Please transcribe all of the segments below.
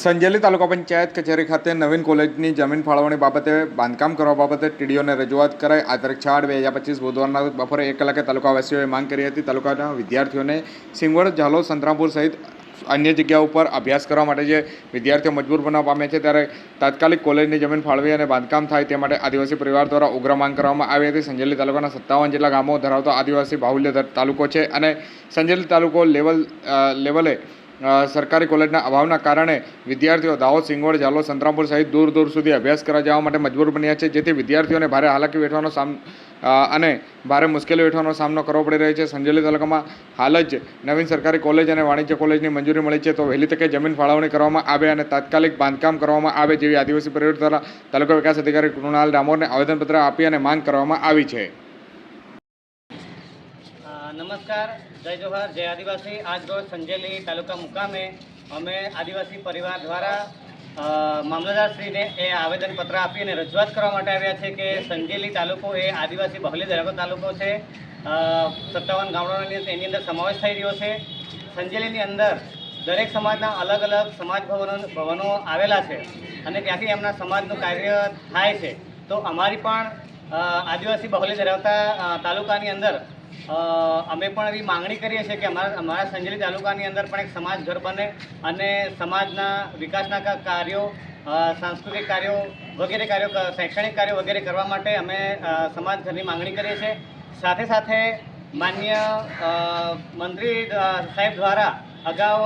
સંજેલી તાલુકા પંચાયત કચેરી ખાતે નવીન કોલેજની જમીન ફાળવણી બાબતે બાંધકામ કરવા બાબતે ટીડીઓને રજૂઆત કરાઈ. આ તારીખ ચાર બે હજાર પચીસ બુધવારના બપોરે એક કલાકે તાલુકાવાસીઓએ માંગ કરી હતી. તાલુકાના વિદ્યાર્થીઓને સિંગવડ, ઝાલોદ, સંતરામપુર સહિત અન્ય જગ્યા ઉપર અભ્યાસ કરવા માટે જે વિદ્યાર્થીઓ મજબૂર બનવા પામે છે, ત્યારે તાત્કાલિક કોલેજની જમીન ફાળવી અને બાંધકામ થાય તે માટે આદિવાસી પરિવાર દ્વારા ઉગ્ર માંગ કરવામાં આવી હતી. સંજેલી તાલુકાના સત્તાવન જેટલા ગામો ધરાવતો આદિવાસી બાહુલ્ય તાલુકો છે અને સંજેલી તાલુકો લેવલ લેવલે સરકારી કોલેજના અભાવના કારણે વિદ્યાર્થીઓ દાહોદ, સિંગવડ ઝાલો સંતરામપુર સહિત દૂર દૂર સુધી અભ્યાસ કરવા જવા માટે મજબૂર બન્યા છે, જેથી વિદ્યાર્થીઓને ભારે હાલાકી વેઠવાનો સામ અને ભારે મુશ્કેલી વેઠવાનો સામનો કરવો પડી રહ્યો છે. સંજેલી તાલુકામાં હાલ જ નવીન સરકારી કોલેજ અને વાણિજ્ય કોલેજની મંજૂરી મળી છે. તો વહેલી તકે જમીન ફાળવણી કરવામાં આવે અને તાત્કાલિક બાંધકામ કરવામાં આવે જેવી આદિવાસી પરિવાર દ્વારા તાલુકા વિકાસ અધિકારી કૃણાલ ડામોરને આવેદનપત્ર આપી અને માંગ કરવામાં આવી છે. નમસ્કાર, જય જોહાર, જય આદિવાસી. આજ રોજ સંજેલી તાલુકા મુકામે અમે આદિવાસી પરિવાર દ્વારા મામલતદારશ્રીને એ આવેદનપત્ર આપી અને રજૂઆત કરવા માટે આવ્યા છે કે સંજેલી તાલુકો એ આદિવાસી બહલી ધરાવતો તાલુકો છે. સત્તાવન ગામડાઓની એની અંદર સમાવેશ થઈ રહ્યો છે. સંજેલીની અંદર દરેક સમાજના અલગ અલગ સમાજ ભવનો ભવનો આવેલા છે અને ત્યાંથી એમના સમાજનું કાર્ય થાય છે. તો અમારી પણ આદિવાસી બહુલ્ય ધરાવતા તાલુકાની અંદર અમે પણ એવી માંગણી કરીએ છીએ કે અમારા અમારા સંજલી તાલુકાની અંદર પણ એક સમાજ ઘર બને અને સમાજના વિકાસના કાર્યો સાંસ્કૃતિક કાર્યો વગેરે કાર્યો શૈક્ષણિક કાર્યો વગેરે કરવા માટે અમે સમાજ ઘરની માંગણી કરીએ છીએ. સાથે સાથે માન્ય મંત્રી સાહેબ દ્વારા અગાઉ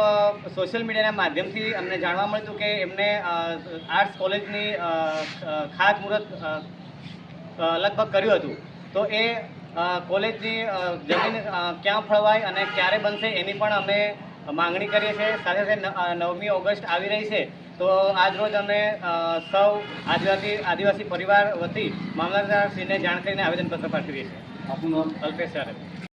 સોશિયલ મીડિયાના માધ્યમથી અમને જાણવા મળ્યું કે એમને આર્ટ્સ કોલેજની ખાતમુહૂર્ત લગભગ કર્યું હતું. તો એ કોલેજની જમીન ક્યાં ફળવાય અને ક્યારે બનશે એની પણ અમે માંગણી કરીએ છીએ. સાથે સાથે નવમી ઓગસ્ટ આવી રહી છે. તો આજ રોજ અમે સૌ આદિવાસી આદિવાસી પરિવાર વતી મામલતદારશ્રીને જાણ કરીને આવેદનપત્ર પાઠવીએ છીએ. આપનું નામ? અલ્પેશ ચારે